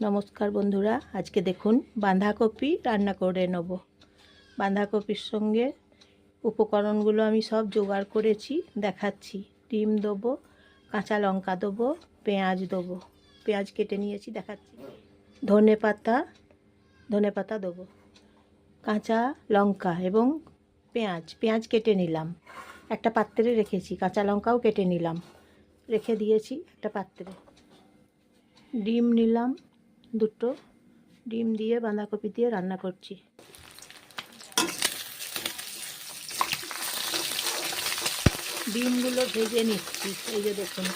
নমস্কার বন্ধুরা, আজকে দেখুন বাঁধাকপি রান্না করে নেব। বাঁধাকপির সঙ্গে উপকরণগুলো আমি সব জোগাড় করেছি, দেখাচ্ছি। ডিম দেবো, কাঁচা লঙ্কা দেবো, পেঁয়াজ দেবো। পেঁয়াজ কেটে নিয়েছি, দেখাচ্ছি। ধনে পাতা ধনে পাতা দেবো। কাঁচা লঙ্কা এবং পেঁয়াজ পেঁয়াজ কেটে নিলাম। একটা পাত্রে রেখেছি, কাঁচা লঙ্কাও কেটে নিলাম। রেখে দিয়েছি একটা পাত্রে। ডিম নিলাম দুটো ডিম দিয়ে, বাঁধাকপি দিয়ে রান্না করছি। ডিমগুলো ভেজে নিচ্ছি, এই যে দেখুন।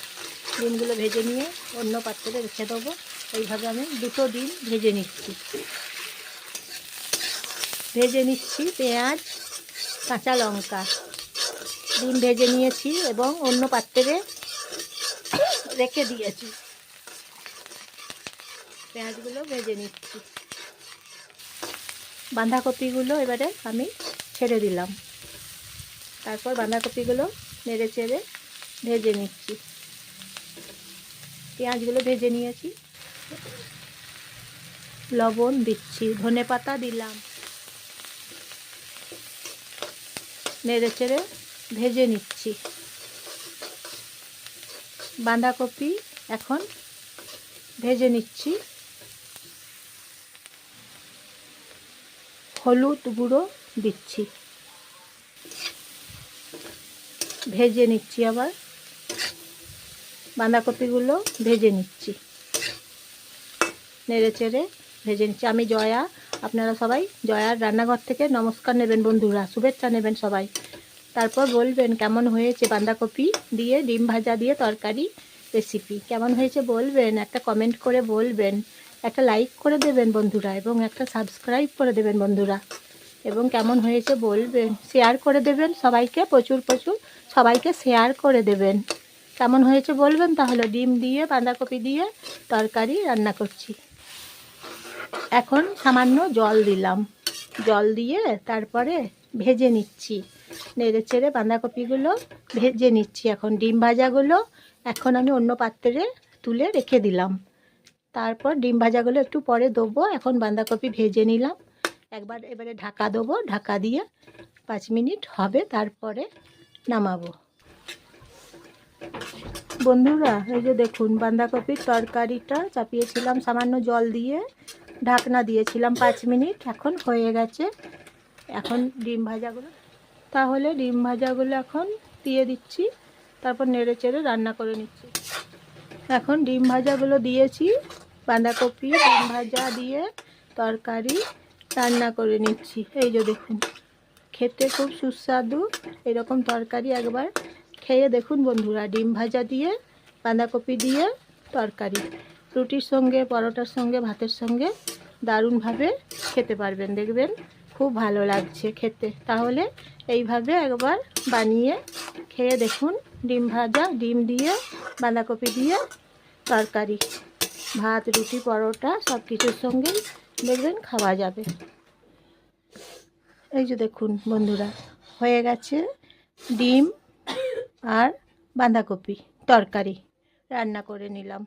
ডিমগুলো ভেজে নিয়ে অন্য পাত্রে রেখে দেবো। এইভাবে আমি দুটো ডিম ভেজে নিচ্ছি। ভেজে নিচ্ছি পেঁয়াজ, কাঁচা লঙ্কা। ডিম ভেজে নিয়েছি এবং অন্য পাত্রে রেখে দিয়েছি। পেঁয়াজগুলো ভেজে নিচ্ছি। বাঁধাকপিগুলো এবারে আমি ছেড়ে দিলাম। তারপর বাঁধাকপিগুলো নেড়ে চেড়ে ভেজে নিচ্ছি। পেঁয়াজগুলো ভেজে নিয়েছি। লবণ দিচ্ছি, ধনে পাতা দিলাম। নেড়ে চেড়ে ভেজে নিচ্ছি। বাঁধাকপি এখন ভেজে নিচ্ছি। হলুদ গুঁড়ো দিচ্ছি। ভেজে নিচ্ছি আবার। বাঁধাকপিগুলো ভেজে নিচ্ছি। নেড়ে চেড়ে ভেজে নিচ্ছি। আমি জয়া, আপনারা সবাই জয়ার রান্নাঘর থেকে নমস্কার নেবেন বন্ধুরা, শুভেচ্ছা নেবেন সবাই। তারপর বলবেন কেমন হয়েছে বাঁধাকপি দিয়ে, ডিম ভাজা দিয়ে তরকারি রেসিপি? কেমন হয়েছে বলবেন? একটা কমেন্ট করে বলবেন। একটা লাইক করে দেবেন বন্ধুরা এবং একটা সাবস্ক্রাইব করে দেবেন বন্ধুরা। এবং কেমন হয়েছে বলবেন শেয়ার করে দেবেন সবাইকে, প্রচুর প্রচুর সবাইকে শেয়ার করে দেবেন। কেমন হয়েছে বলবেন, তাহলে ডিম দিয়ে, বাঁধাকপি দিয়ে তরকারি রান্না করছি। এখন সামান্য জল দিলাম। জল দিয়ে তারপরে ভেজে নিচ্ছি। নেড়ে চেড়ে বাঁধাকপিগুলো ভেজে নিচ্ছি এখন। ডিম ভাজাগুলো এখন আমি অন্য পাত্রে তুলে রেখে দিলাম। তারপর ডিম ভাজাগুলো একটু পরে দেবো। এখন বাঁধাকপি ভেজে নিলাম। একবার এবারে ঢাকা দেবো। ঢাকা দিয়ে পাঁচ মিনিট হবে, তারপরে নামাবো। বন্ধুরা, এই যে দেখুন, বাঁধাকপির তরকারিটা চাপিয়েছিলাম সামান্য জল দিয়ে, ঢাকনা দিয়েছিলাম পাঁচ মিনিট, এখন হয়ে গেছে। এখন ডিম ভাজাগুলো, তাহলে ডিম ভাজাগুলো এখন দিয়ে দিচ্ছি, তারপর নেড়ে চেড়ে রান্না করে নিচ্ছি। এখন ডিম ভাজাগুলো দিয়েছি। বাঁধাকপি ডিম ভাজা দিয়ে তরকারি রান্না করে নিচ্ছি। এই যে দেখুন, খেতে খুব সুস্বাদু এরকম তরকারি একবার খেয়ে দেখুন বন্ধুরা। ডিম ভাজা দিয়ে, বাঁধাকপি দিয়ে তরকারি। রুটির সঙ্গে, পরোটার সঙ্গে, ভাতের সঙ্গে দারুণভাবে খেতে পারবেন। দেখবেন খুব ভালো লাগছে খেতে। তাহলে এইভাবে একবার বানিয়ে খেয়ে দেখুন। ডিম ভাজা, ডিম দিয়ে, বাঁধাকপি দিয়ে তরকারি। ভাত, রুটি, পরোটা সব কিছুর সঙ্গেই দেখবেন খাওয়া যাবে। এই যে দেখুন বন্ধুরা, হয়ে গেছে ডিম আর বাঁধাকপি তরকারি। রান্না করে নিলাম।